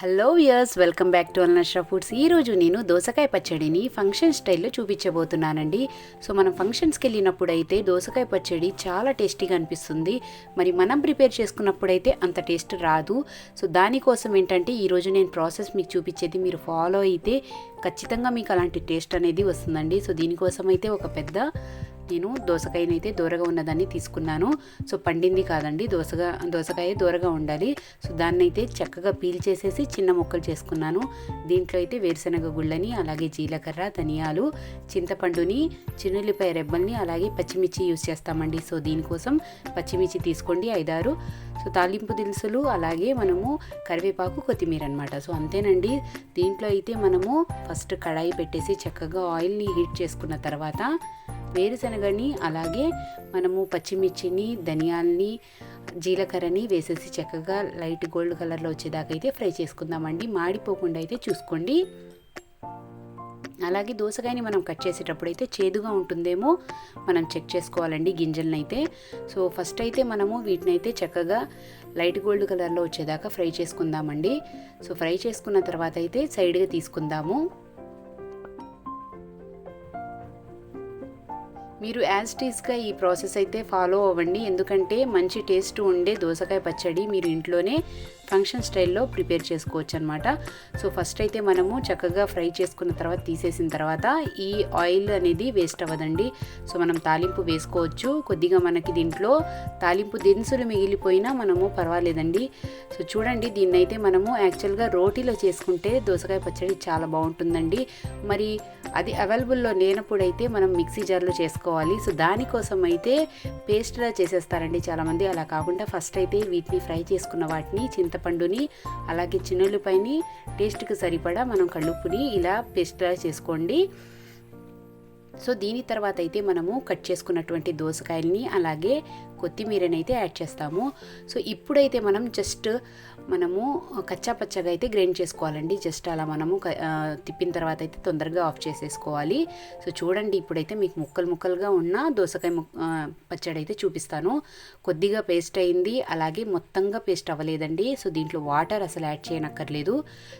Hello viewers welcome back to Alnashra foods ఈరోజు నేను దోసకాయ పచ్చడిని ఫంక్షన్ స్టైల్లో చూపించబోతున్నానండి. సో మనం ఫంక్షన్స్కి వెళ్ళినప్పుడు అయితే దోసకాయ పచ్చడి చాలా టేస్టీగా అనిపిస్తుంది. మరి మనం ప్రిపేర్ చేసుకున్నప్పుడైతే అంత టేస్ట్ రాదు. సో దానికోసం ఏంటంటే ఈరోజు నేను ప్రాసెస్ మీకు చూపించేది మీరు ఫాలో అయితే ఖచ్చితంగా మీకు అలాంటి టేస్ట్ అనేది వస్తుందండి. సో దీనికోసం అయితే ఒక పెద్ద నేను దోసకాయనైతే దూరగా ఉన్నదాన్ని తీసుకున్నాను. సో పండింది కాదండి. దోసగా దోసకాయ దూరగా ఉండాలి. సో దాన్ని అయితే చక్కగా పీల్ చేసేసి చిన్న ముక్కలు చేసుకున్నాను. దీంట్లో అయితే వేరుశనగ గుళ్ళని అలాగే జీలకర్ర ధనియాలు చింతపండుని చిన్నుల్లిపాయ రెబ్బల్ని అలాగే పచ్చిమిర్చి యూస్ చేస్తామండి. సో దీనికోసం పచ్చిమిర్చి తీసుకోండి ఐదారు. సో తాలింపు దినుసులు అలాగే మనము కరివేపాకు కొత్తిమీర అనమాట సో అంతేనండి. దీంట్లో అయితే మనము ఫస్ట్ కడాయి పెట్టేసి చక్కగా ఆయిల్ని హీట్ చేసుకున్న తర్వాత వేరుశనగని అలాగే మనము పచ్చిమిర్చిని ధనియాల్ని జీలకర్రని వేసేసి చక్కగా లైట్ గోల్డ్ కలర్లో వచ్చేదాకా అయితే ఫ్రై చేసుకుందామండి. మాడిపోకుండా అయితే చూసుకోండి. అలాగే దోసకాయని మనం కట్ చేసేటప్పుడు అయితే చేదుగా ఉంటుందేమో మనం చెక్ చేసుకోవాలండి గింజలను అయితే సో ఫస్ట్ అయితే మనము వీటిని అయితే చక్కగా లైట్ గోల్డ్ కలర్లో వచ్చేదాకా ఫ్రై చేసుకుందామండి. సో ఫ్రై చేసుకున్న తర్వాత అయితే సైడ్గా తీసుకుందాము. మీరు యాజ్ టీస్గా ఈ ప్రాసెస్ అయితే ఫాలో అవ్వండి. ఎందుకంటే మంచి టేస్ట్ ఉండే దోసకాయ పచ్చడి మీరు ఇంట్లోనే ఫంక్షన్ స్టైల్లో ప్రిపేర్ చేసుకోవచ్చు అనమాట సో ఫస్ట్ అయితే మనము చక్కగా ఫ్రై చేసుకున్న తర్వాత తీసేసిన తర్వాత ఈ ఆయిల్ అనేది వేస్ట్ అవ్వదండి. సో మనం తాలింపు వేసుకోవచ్చు. కొద్దిగా మనకి దీంట్లో తాలింపు దినుసులు మిగిలిపోయినా మనము పర్వాలేదండి. సో చూడండి దీన్ని అయితే మనము యాక్చువల్గా రోటీలో చేసుకుంటే దోసకాయ పచ్చడి చాలా బాగుంటుందండి. మరి అది అవైలబుల్లో లేనప్పుడైతే మనం మిక్సీ జార్లో చేసుకోవాలి. సో దానికోసం అయితే పేస్ట్లా చేసేస్తారండి చాలామంది. అలా కాకుండా ఫస్ట్ అయితే వీటిని ఫ్రై చేసుకున్న వాటిని చింతపండుని అలాగే చిన్నులపైని టేస్ట్కి సరిపడా మనం కళ్ళుప్పుని ఇలా పేస్ట్లా చేసుకోండి. సో దీని తర్వాత అయితే మనము కట్ చేసుకున్నటువంటి దోసకాయల్ని అలాగే కొత్తిమీరని అయితే యాడ్ చేస్తాము. సో ఇప్పుడైతే మనం జస్ట్ మనము కచ్చా పచ్చగా అయితే గ్రైండ్ చేసుకోవాలండి. జస్ట్ అలా మనము తిప్పిన తర్వాత అయితే తొందరగా ఆఫ్ చేసేసుకోవాలి. సో చూడండి ఇప్పుడైతే మీకు ముక్కలు ముక్కలుగా ఉన్న దోసకాయ పచ్చడి అయితే చూపిస్తాను. కొద్దిగా పేస్ట్ అయింది. అలాగే మొత్తంగా పేస్ట్ అవ్వలేదండి. సో దీంట్లో వాటర్ అసలు యాడ్ చేయనక్కర్లేదు.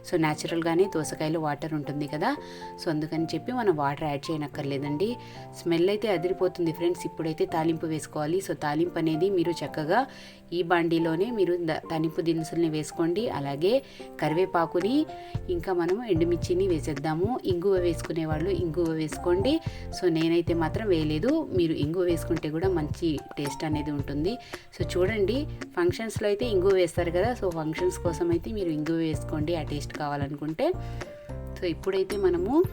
సో న్యాచురల్గానే దోసకాయలో వాటర్ ఉంటుంది కదా. సో అందుకని చెప్పి మనం వాటర్ యాడ్ చేయనక్కర్లేదండి. స్మెల్ అయితే అదిరిపోతుంది ఫ్రెండ్స్. ఇప్పుడైతే తాలింపు వేసుకోవాలి. సో తాలింపు అనేది మీరు చక్కగా ఈ బాండీలోనే మీరు తనిపు దినుసుల్ని వేసుకోండి. అలాగే కరివేపాకుని ఇంకా మనము ఎండుమిర్చిని వేసేద్దాము. ఇంగువ వేసుకునే వాళ్ళు ఇంగువ వేసుకోండి. సో నేనైతే మాత్రం వేయలేదు. మీరు ఇంగువ వేసుకుంటే కూడా మంచి టేస్ట్ అనేది ఉంటుంది. సో చూడండి ఫంక్షన్స్లో అయితే ఇంగువ వేస్తారు కదా. సో ఫంక్షన్స్ కోసం అయితే మీరు ఇంగువ వేసుకోండి. ఆ టేస్ట్ కావాలనుకుంటే. సో ఇప్పుడైతే మనము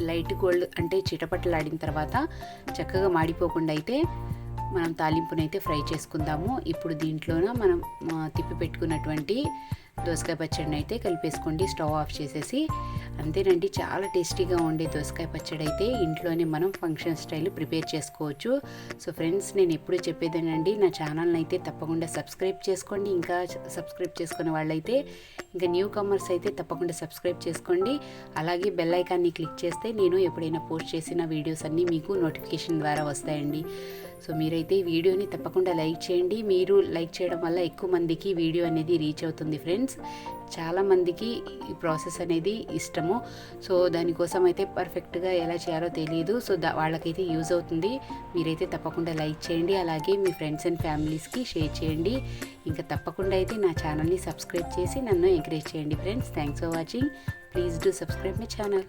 లైట్ గోల్డ్ అంటే చిటపట్టలాడిన తర్వాత చక్కగా మాడిపోకుండా అయితే మనం తాలింపునైతే ఫ్రై చేసుకుందాము. ఇప్పుడు దీంట్లోన మనం తిప్పి పెట్టుకున్నటువంటి దోసకాయ పచ్చడిని అయితే కలిపేసుకోండి. స్టవ్ ఆఫ్ చేసేసి అంతేనండి చాలా టేస్టీగా ఉండే దోసకాయ పచ్చడి అయితే ఇంట్లోనే మనం ఫంక్షన్ స్టైల్ ప్రిపేర్ చేసుకోవచ్చు. సో ఫ్రెండ్స్ నేను ఎప్పుడు చెప్పేదేనండి నా ఛానల్ని అయితే తప్పకుండా సబ్స్క్రైబ్ చేసుకోండి. ఇంకా సబ్స్క్రైబ్ చేసుకునే వాళ్ళైతే ఇంకా న్యూ కమర్స్ అయితే తప్పకుండా సబ్స్క్రైబ్ చేసుకోండి. అలాగే బెల్ ఐకాన్ని క్లిక్ చేస్తే నేను ఎప్పుడైనా పోస్ట్ చేసిన వీడియోస్ అన్నీ మీకు నోటిఫికేషన్ ద్వారా వస్తాయండి. సో మీరైతే ఈ వీడియోని తప్పకుండా లైక్ చేయండి. మీరు లైక్ చేయడం వల్ల ఎక్కువ మందికి వీడియో అనేది రీచ్ అవుతుంది ఫ్రెండ్స్. చాలామందికి ఈ ప్రాసెస్ అనేది ఇష్టం చేస్తాము. సో దానికోసం అయితే పర్ఫెక్ట్గా ఎలా చేయాలో తెలియదు సో దా వాళ్ళకైతే యూజ్ అవుతుంది. మీరైతే తప్పకుండా లైక్ చేయండి. అలాగే మీ ఫ్రెండ్స్ అండ్ ఫ్యామిలీస్కి షేర్ చేయండి. ఇంకా తప్పకుండా అయితే నా ఛానల్ని సబ్స్క్రైబ్ చేసి నన్ను ఎంకరేజ్ చేయండి friends. Thanks for watching. Please do subscribe my channel.